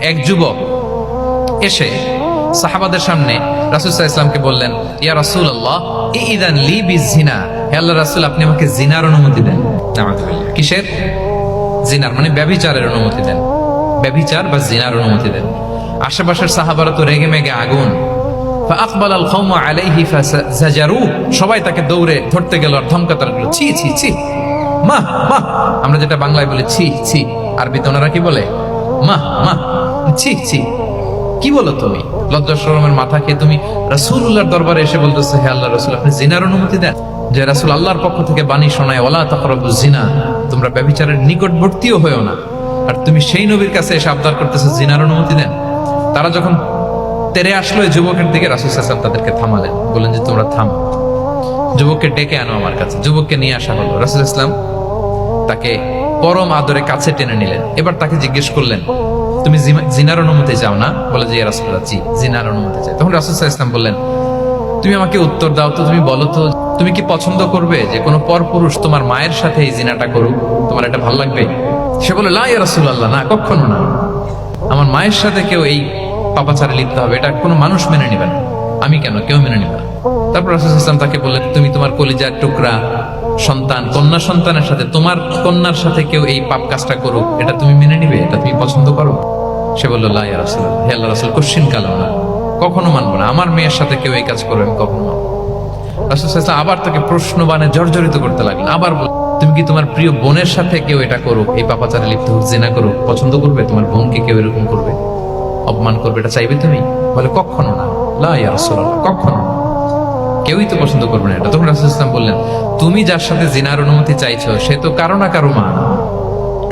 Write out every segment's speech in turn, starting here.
এক যুবক এসে সাহাবাদের সামনে রাসুলসাহ ইসলামকে বললেন, ইয়া রাসুল আল্লাহ ইদান লি হে আল্লাহ রাসুল, আপনি আমাকে জিনার অনুমতি দেন। কিসের? জিনার মানে অনুমতি দেন। বা জিনার অনুমতি দেন। আশেপাশের সাহাবারা তো রেগে মেগে আগুন। আল সবাই তাকে দৌড়ে ধরতে গেল আর ধমকাতার ছি ছি ছি। মা মা। আমরা যেটা বাংলায় বলি, ছি ছি। আরবিতে ওনারা কি বলে? মা মা, ছি ছি। কি বলো তুমি? লজ্জা শরমের মাথা খেয়ে তুমি রাসূলুল্লাহর দরবারে এসে বলতেছে, হে আল্লাহ রাসূল, আপনি জিনার অনুমতি দেন? যে রাসূল আল্লাহর পক্ষ থেকে বাণী শোনায়, ওলা তাকরাবু জিনা তোমরা ব্যভিচারের নিকটবর্তীও হয়েও না। আর তুমি সেই নবীর কাছে এসে আবদার করতেছো, জিনার অনুমতি দেন? তারা যখন তেরে আসলো যুবকের দিকে রাসূল সাল্লাল্লাহু তাদেরকে থামালেন। বললেন যে, তোমরা থামো। যুবককে ডেকে আনো আমার কাছে। যুবককে নিয়ে আসা হলো। রাসূল ইসলাম তাকে পরম আদরে কাছে টেনে নিলেন। এবার তাকে জিজ্ঞেস করলেন, তুমি জিনার অনুমতি চাও না? বলে যে রাসুল্লাহ জি, জিনার অনুমতি চাই। তখন রাসুল সাল্লাল্লাহু আলাইহি ইসলাম বললেন, তুমি আমাকে উত্তর দাও তো, তুমি বলো তো, তুমি কি পছন্দ করবে যে, কোনো পরপুরুষ তোমার মায়ের সাথে এই জিনাটা করুক? তোমার এটা ভালো লাগবে? সে বলে লা, ইয়া রাসূলুল্লাহ, না কখনো না। আমার মায়ের সাথে কেউ এই পাপাচারে লিপ্ত হবে, এটা কোনো মানুষ মেনে নিবে না। আমি কেন? কেউ মেনে নিবে না। তারপর রাসূল ইসলাম তাকে বললেন, তুমি তোমার কলিজার টুকরা সন্তান, কন্যা সন্তানের সাথে, তোমার কন্যার সাথে কেউ এই পাপ কাজটা করুক, এটা তুমি মেনে নিবে, এটা তুমি পছন্দ করো। সে বলল, লা ইয়া রাসূল হে আল্লাহ রাসূল, কোশ্চিন কালো না, কখনো মানবো না, আমার মেয়ের সাথে কেউ এই কাজ করবে, আমি কখনো রাসূল আবার তাকে প্রশ্ন বানে জর্জরিত করতে লাগলেন, আবার বল তুমি কি তোমার প্রিয় বোনের সাথে কেউ এটা করুক, এই পাপাচারে লিপ্ত হোক, জেনা করুক, পছন্দ করবে, তোমার বোনকে কেউ এরকম করবে, অপমান করবে, এটা চাইবে তুমি? বলে, কখনো না। লা ইয়া কখনো না। কেউই তো পছন্দ করবে না তখন রাসূল ইসলাম বললেন, তুমি যার সাথে জিনার অনুমতি চাইছো, সে তো কারও না কারও মা।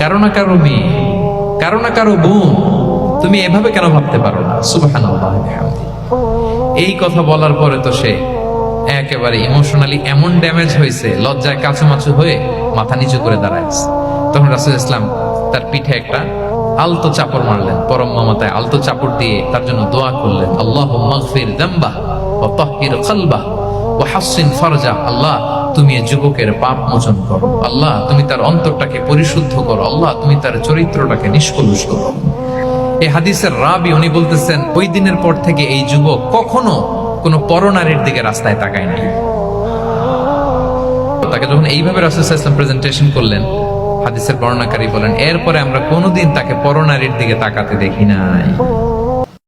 কারও না কারও মেয়ে, কারও না কারও বোন। তুমি এভাবে কেন ভাবতে পারো না? বিহামদিহি। এই কথা বলার পরে তো সে একেবারে ইমোশনালি এমন ড্যামেজ হয়েছে, লজ্জায় কাছুমাছু হয়ে মাথা নিচু করে দাঁড়াইছে তখন রাসুল ইসলাম তার পিঠে একটা আলতো চাপড় মারলেন, পরম মমতায় আলতো চাপড় দিয়ে তার জন্য দোয়া করলেন আল্লাহ মাগফির দাম্বা ও তাহির খালবা আল্লাহ, তুমি যুবকের পাপ মোচন করো। আল্লাহ, তুমি তার অন্তরটাকে পরিশুদ্ধ করো। আল্লাহ, তুমি তার চরিত্রটাকে নিষ্কলুষ করো। এই হাদিসের রাবি, উনি বলতেছেন, ওই দিনের পর থেকে এই যুবক কখনো কোনো পরনারীর দিকে রাস্তায় তাকায় নাই। তাকে যখন এইভাবে প্রেজেন্টেশন করলেন, হাদিসের বর্ণনাকারী বলেন, এরপরে আমরা কোনোদিন তাকে পরনারীর দিকে তাকাতে দেখি নাই।